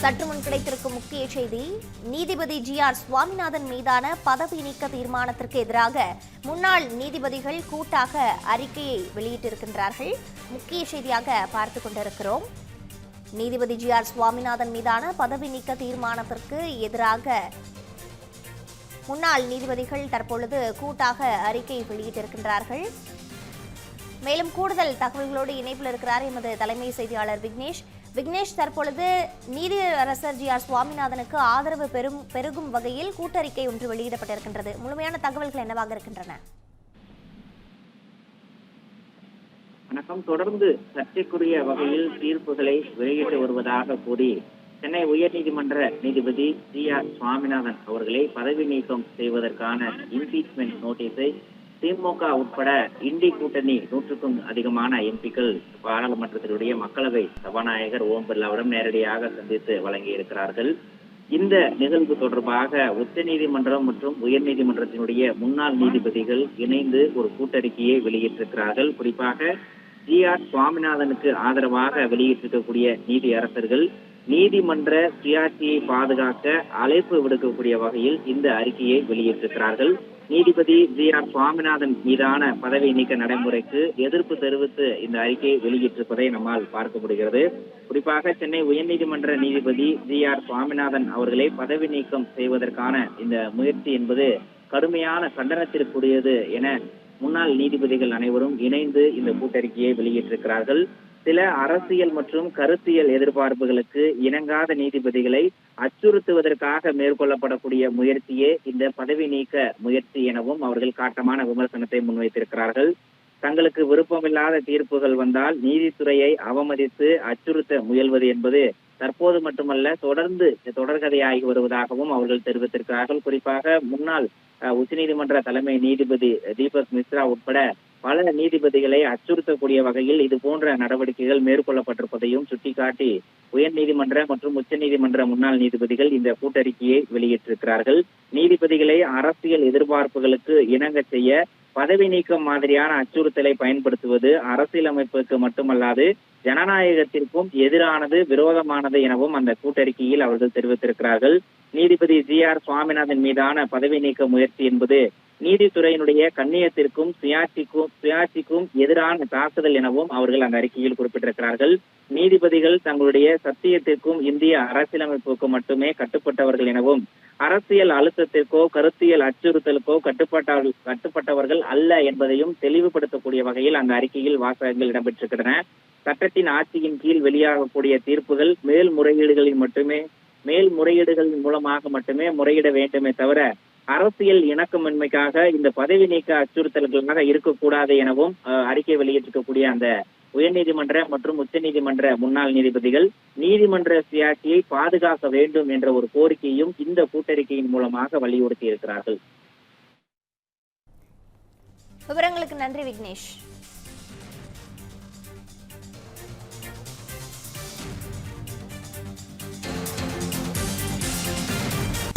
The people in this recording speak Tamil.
சற்று முன் கிடைத்திருக்கும் முக்கிய செய்தி நீதிபதி ஜி ஆர் சுவாமிநாதன் மீதான பதவி நீக்க தீர்மானத்திற்கு எதிராக முன்னாள் நீதிபதிகள் கூட்டாக அறிக்கையை வெளியிட்டிருக்கின்றார்கள். முக்கிய செய்தியாக பார்த்து கொண்டிருக்கிறோம். நீதிபதி ஜி ஆர் சுவாமிநாதன் மீதான பதவி நீக்க தீர்மானத்திற்கு எதிராக முன்னாள் நீதிபதிகள் தற்பொழுது கூட்டாக அறிக்கை வெளியிட்டிருக்கின்றார்கள். மேலும் கூடுதல் தகவல்களோடு இணைப்பில் இருக்கிறார் எமது தலைமை செய்தியாளர் விக்னேஷ். விக்னேஷ் தற்பொழுது நீதியரசர் ஜி ஆர் சுவாமிநாதனுக்கு ஆதரவு பெரும் பெருகும் வகையில் கூட்டறிக்கை ஒன்று வெளியிடப்பட்டிருக்கின்றது. முழுமையான தகவல்கள் என்னவாக இருக்கின்றன? வணக்கம். தொடர்ந்து சர்ச்சைக்குரிய வகையில் தீர்ப்புகளை வெளியிட்டு வருவதாக கூறி சென்னை உயர்நீதிமன்ற நீதிபதி ஜி ஆர் சுவாமிநாதன் அவர்களை பதவி நீக்கம் செய்வதற்கான இம்பீச்மெண்ட் நோட்டீஸை திமுக உட்பட இண்டி கூட்டணி நூற்றுக்கும் அதிகமான எம்பிக்கள் பாராளுமன்றத்தினுடைய மக்களவை சபாநாயகர் ஓம் பிர்லாவிடம் நேரடியாக சந்தித்து வழங்கியிருக்கிறார்கள். இந்த நிகழ்வு தொடர்பாக உச்சநீதிமன்றம் மற்றும் உயர்நீதிமன்றத்தினுடைய முன்னாள் நீதிபதிகள் இணைந்து ஒரு கூட்டறிக்கையை வெளியிட்டிருக்கிறார்கள். குறிப்பாக ஜி ஆர் சுவாமிநாதனுக்கு ஆதரவாக வெளியிட்டிருக்கக்கூடிய நீதி அரசர்கள் நீதிமன்ற சுயாட்சியை பாதுகாக்க அழைப்பு விடுக்கக்கூடிய வகையில் இந்த அறிக்கையை வெளியிட்டிருக்கிறார்கள். நீதிபதி ஜி ஆர் சுவாமிநாதன் மீதான பதவி நீக்க நடைமுறைக்கு எதிர்ப்பு தெரிவித்து இந்த அறிக்கையை வெளியிட்டிருப்பதை நம்மால் பார்க்க முடிகிறது. குறிப்பாக சென்னை உயர்நீதிமன்ற நீதிபதி ஜி ஆர் சுவாமிநாதன் அவர்களை பதவி நீக்கம் செய்வதற்கான இந்த முயற்சி என்பது கடுமையான கண்டனத்திற்குரியது என முன்னாள் நீதிபதிகள் அனைவரும் இணைந்து இந்த கூட்டறிக்கையை வெளியிட்டிருக்கிறார்கள். சில அரசியல் மற்றும் கருத்தியல் எதிர்பார்ப்புகளுக்கு இணங்காத நீதிபதிகளை அச்சுறுத்துவதற்காக மேற்கொள்ளப்படக்கூடிய முயற்சியே இந்த பதவி நீக்க முயற்சி எனவும் அவர்கள் காட்டமான விமர்சனத்தை முன்வைத்திருக்கிறார்கள். தங்களுக்கு விருப்பமில்லாத தீர்ப்புகள் வந்தால் நீதித்துறையை அவமதித்து அச்சுறுத்த முயல்வது என்பது தற்போது மட்டுமல்ல தொடர்ந்து தொடர்கதையாகி வருவதாகவும் அவர்கள் தெரிவித்திருக்கிறார்கள். குறிப்பாக முன்னாள் உச்சநீதிமன்ற தலைமை நீதிபதி தீபக் மிஸ்ரா உட்பட பல நீதிபதிகளை அச்சுறுத்தக்கூடிய வகையில் இது போன்ற நடவடிக்கைகள் மேற்கொள்ளப்பட்டிருப்பதையும் சுட்டிக்காட்டி உயர்நீதிமன்ற மற்றும் உச்சநீதிமன்ற முன்னாள் நீதிபதிகள் இந்த கூட்டறிக்கையை வெளியிட்டிருக்கிறார்கள். நீதிபதிகளை அரசியல் எதிர்பார்ப்புகளுக்கு இணங்க செய்ய பதவி நீக்கம் மாதிரியான அச்சுறுத்தலை பயன்படுத்துவது அரசியலமைப்புக்கு மட்டுமல்லாது ஜனநாயகத்திற்கும் எதிரானது விரோதமானது எனவும் அந்த கூட்டறிக்கையில் அவர்கள் தெரிவித்திருக்கிறார்கள். நீதிபதி ஜி ஆர் சுவாமிநாதன் மீதான பதவி நீக்க முயற்சி என்பது நீதித்துறையினுடைய கண்ணியத்திற்கும் சுயாட்சிக்கும் சுயாட்சிக்கும் எதிரான தாக்குதல் எனவும் அவர்கள் அந்த அறிக்கையில் குறிப்பிட்டிருக்கிறார்கள். நீதிபதிகள் தங்களுடைய சத்தியத்திற்கும் இந்திய அரசியலமைப்புக்கும் மட்டுமே கட்டுப்பட்டவர்கள் எனவும் அரசியல் அழுத்தத்திற்கோ கருத்தியல் அச்சுறுத்தலுக்கோ கட்டுப்பட்ட கட்டுப்பட்டவர்கள் அல்ல என்பதையும் தெளிவுபடுத்தக்கூடிய வகையில் அந்த அறிக்கையில் வாசகங்கள் இடம்பெற்றிருக்கின்றன. சட்டத்தின் ஆட்சியின் கீழ் வெளியாகக்கூடிய தீர்ப்புகள் மேல்முறையீடுகளில் மட்டுமே மேல்முறையீடுகளின் மூலமாக மட்டுமே முறையிட வேண்டுமே தவிர அரசியல் இணக்கமின்மைக்காக இந்த பதவி நீக்க அச்சுறுத்தல்களாக இருக்கக்கூடாது எனவும் அறிக்கை வெளியிட்டிருக்கக்கூடிய அந்த உயர்நீதிமன்ற மற்றும் உச்சநீதிமன்ற முன்னாள் நீதிபதிகள் நீதிமன்ற சுயாட்சியை பாதுகாக்க வேண்டும் என்ற ஒரு கோரிக்கையும் இந்த கூட்டறிக்கையின் மூலமாக வலியுறுத்தி இருக்கிறார்கள் விவரங்களுக்கு நன்றி விக்னேஷ்.